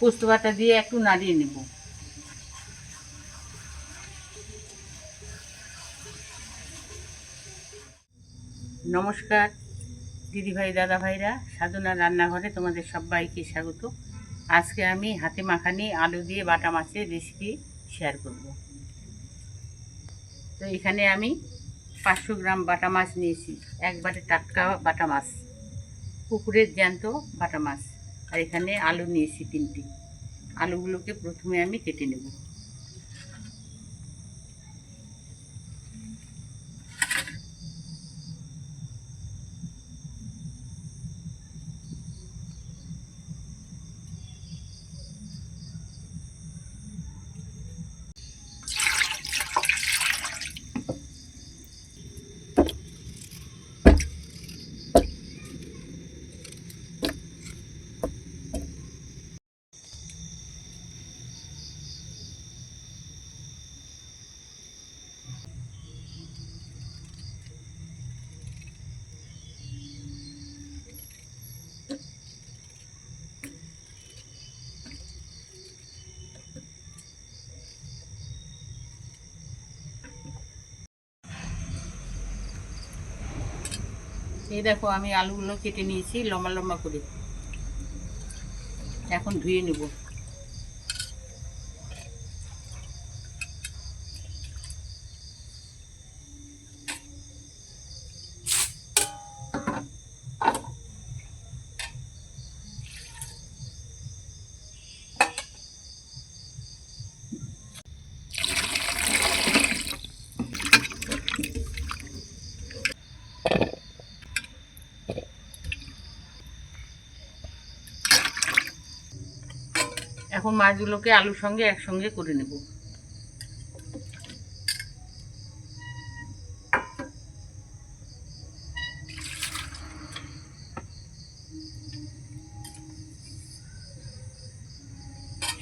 পোস্ত বাটা দিয়ে একটু নাড়িয়ে নেব। নমস্কার, দিদিভাই দাদা ভাইরা সাধনা রান্নাঘরে তোমাদের সবাইকে স্বাগত। আজকে আমি হাতে মাখানি আলু দিয়ে বাটা মাছের রেসিপি শেয়ার করব। তো এখানে আমি পাঁচশো গ্রাম বাটা মাছ নিয়েছি একবারে টাটকা বাটা মাছ, পুকুরের জ্যান্ত বাটা মাছ। আর এখানে আলু নিয়েছি তিনটি। আলুগুলোকে প্রথমে আমি কেটে নেব। এই দেখো আমি আলুগুলো কেটে নিয়েছি লম্বা লম্বা করে। এখন ধুয়ে নেব। এখন মাছগুলোকে আলুর সঙ্গে একসঙ্গে করে নেব।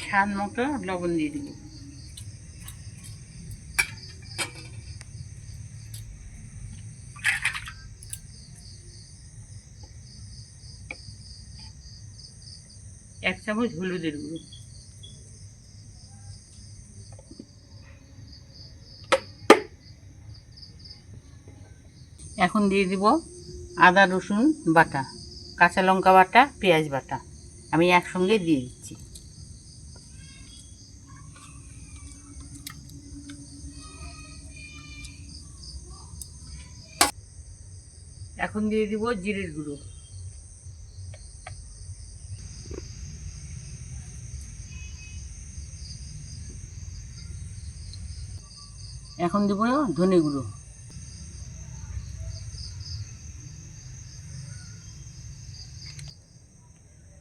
স্বাদ মতো লবণ দিয়ে দিব। এক চামচ হলুদের গুঁড়ো। এখন দিয়ে দিব আদা, রসুন বাটা, কাঁচা লঙ্কা বাটা, পেঁয়াজ বাটা। আমি একসঙ্গে দিয়ে দিচ্ছি। এখন দিয়ে দিব জিরের গুঁড়ো। এখন দেব ধনে গুঁড়ো।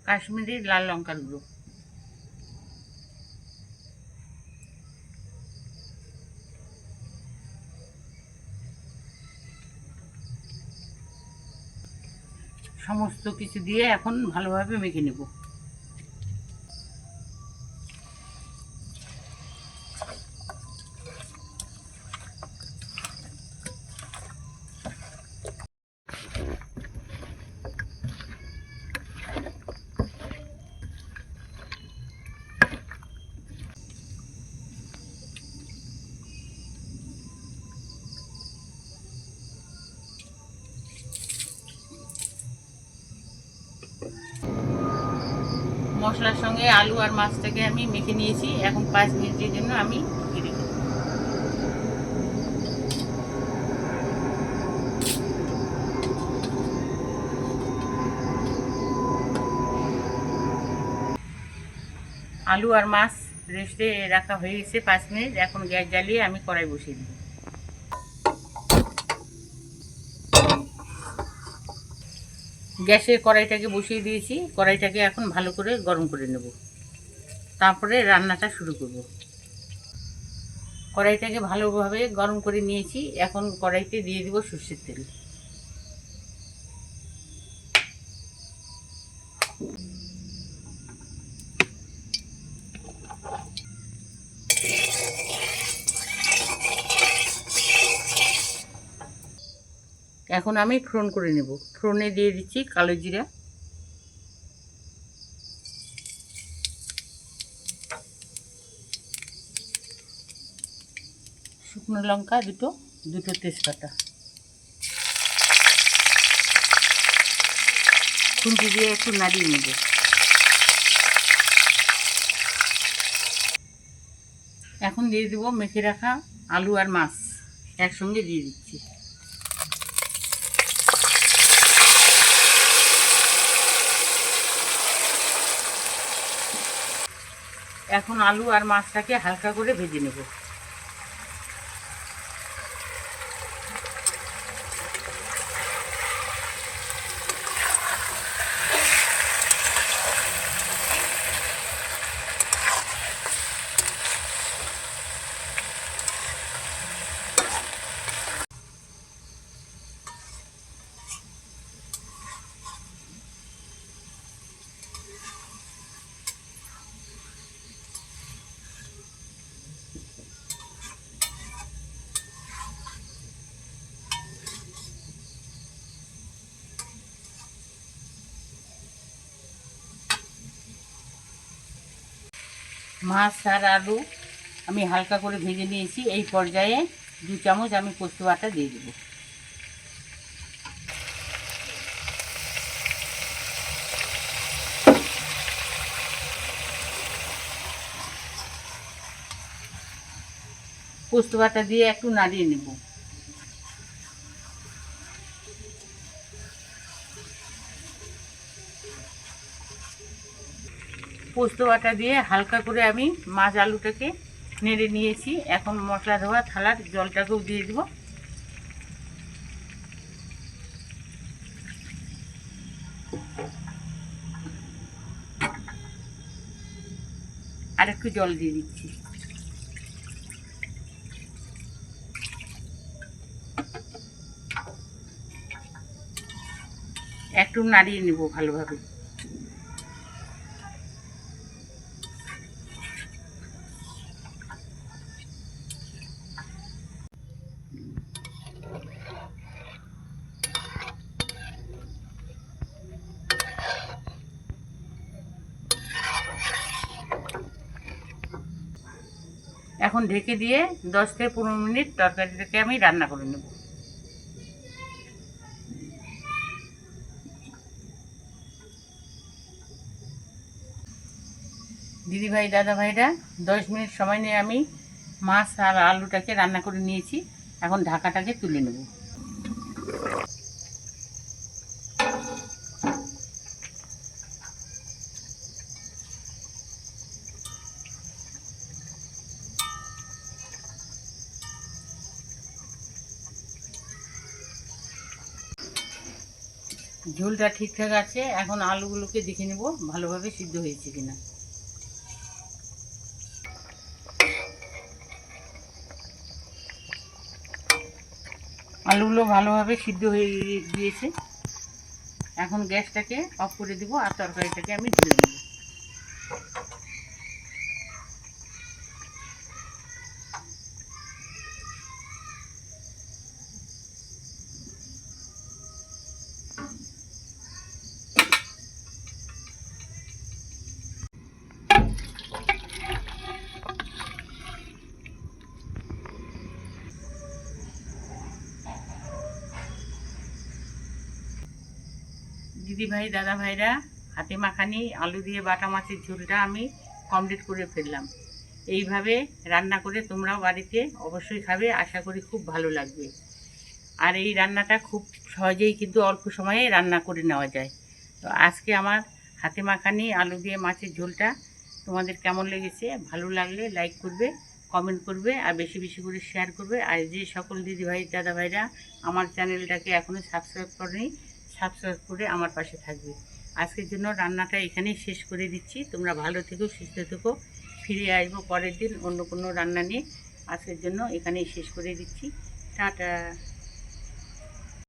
কাশ্মীরি লাল লঙ্কার গুঁড়ো। সমস্ত কিছু দিয়ে এখন ভালোভাবে মেখে নেব। মশলার সঙ্গে আলু আর মাছটাকে আমি মেখে নিয়েছি। এখন পাঁচ মিনিটের জন্য আমি আলু আর মাছ রেস্টে রাখা হয়ে গেছে পাঁচ মিনিট। এখন গ্যাস জ্বালিয়ে আমি কড়াই বসিয়ে দিই গ্যাসে কড়াইটাকে বসিয়ে দিয়েছি। কড়াইটাকে এখন ভালো করে গরম করে নেব। তারপরে রান্নাটা শুরু করব। কড়াইটাকে ভালোভাবে গরম করে নিয়েছি। এখন কড়াইতে দিয়ে দেবো সর্ষের তেল। এখন আমি ফ্রন করে নেব। ফ্রনে দিয়ে দিচ্ছি কালো জিরা। শুকনো লঙ্কা দুটো দুটো তেজপাতা। খুঁজে দিয়ে একটু নাড়িয়ে নেব। এখন দিয়ে দেবো মেখে রাখা আলু আর মাছ। একসঙ্গে দিয়ে দিচ্ছি। এখন আলু আর মাছটাকে হালকা করে ভেজে নেব। মাছ আর আলু আমি হালকা করে ভেজে নিয়েছি। এই পর্যায়ে দু চামচ আমি পোস্ত বাটা দিয়ে দেবো। পোস্ত বাটা দিয়ে একটু নাড়িয়ে নেব। পোস্ত বাটা দিয়ে হালকা করে আমি মাছ আলুটাকে নেড়ে নিয়েছি। এখন মশলা ধোয়া থালার জলটাকেও দিয়ে দেবো। আর একটু জল দিয়ে দিচ্ছি। একটু নাড়িয়ে নেব ভালোভাবে। এখন ঢেকে দিয়ে দশ থেকে পনেরো মিনিট তরকারিটাকে আমি রান্না করে নেব। দিদি ভাই দাদা ভাইরা দশ মিনিট সময় নিয়ে আমি মাছ আর আলুটাকে রান্না করে নিয়েছি। এখন ঢাকাটাকে তুলে নেব। ঝোলটা ঠিকঠাক আছে, এখন আলুগুলোকে দেখে নেব ভালোভাবে সিদ্ধ হয়েছে কিনা। আলুগুলো ভালোভাবে সিদ্ধ হয়ে গিয়েছে। এখন গ্যাসটাকে অফ করে দেবো আর তরকারিটাকে আমি ঢেলে নেব। দিদি ভাই দাদা ভাইরা হাতে মাখানি, আলু দিয়ে বাটা মাছের ঝোলটা আমি কমপ্লিট করে ফেললাম। এইভাবে রান্না করে তোমরাও বাড়িতে অবশ্যই খাবে, আশা করি খুব ভালো লাগবে। আর এই রান্নাটা খুব সহজেই কিন্তু অল্প সময়ে রান্না করে নেওয়া যায়। তো আজকে আমার হাতে মাখানি, আলু দিয়ে মাছের ঝোলটা তোমাদের কেমন লেগেছে? ভালো লাগলে লাইক করবে কমেন্ট করবে, আর বেশি বেশি করে শেয়ার করবে। আর যে সকল দিদিভাই দাদা ভাইরা আমার চ্যানেলটাকে এখনও সাবস্ক্রাইব করেনি সাবস্ক্রাইব করে আমার পাশে থাকবে। আজকের জন্য রান্নাটা এখানেই শেষ করে দিচ্ছি। তোমরা ভালো থেকো, সুস্থ থেকো। ফিরে আসব পরের দিন অন্য কোনো রান্না নিয়ে। আজকের জন্য এখানেই শেষ করে দিচ্ছি। টাটা।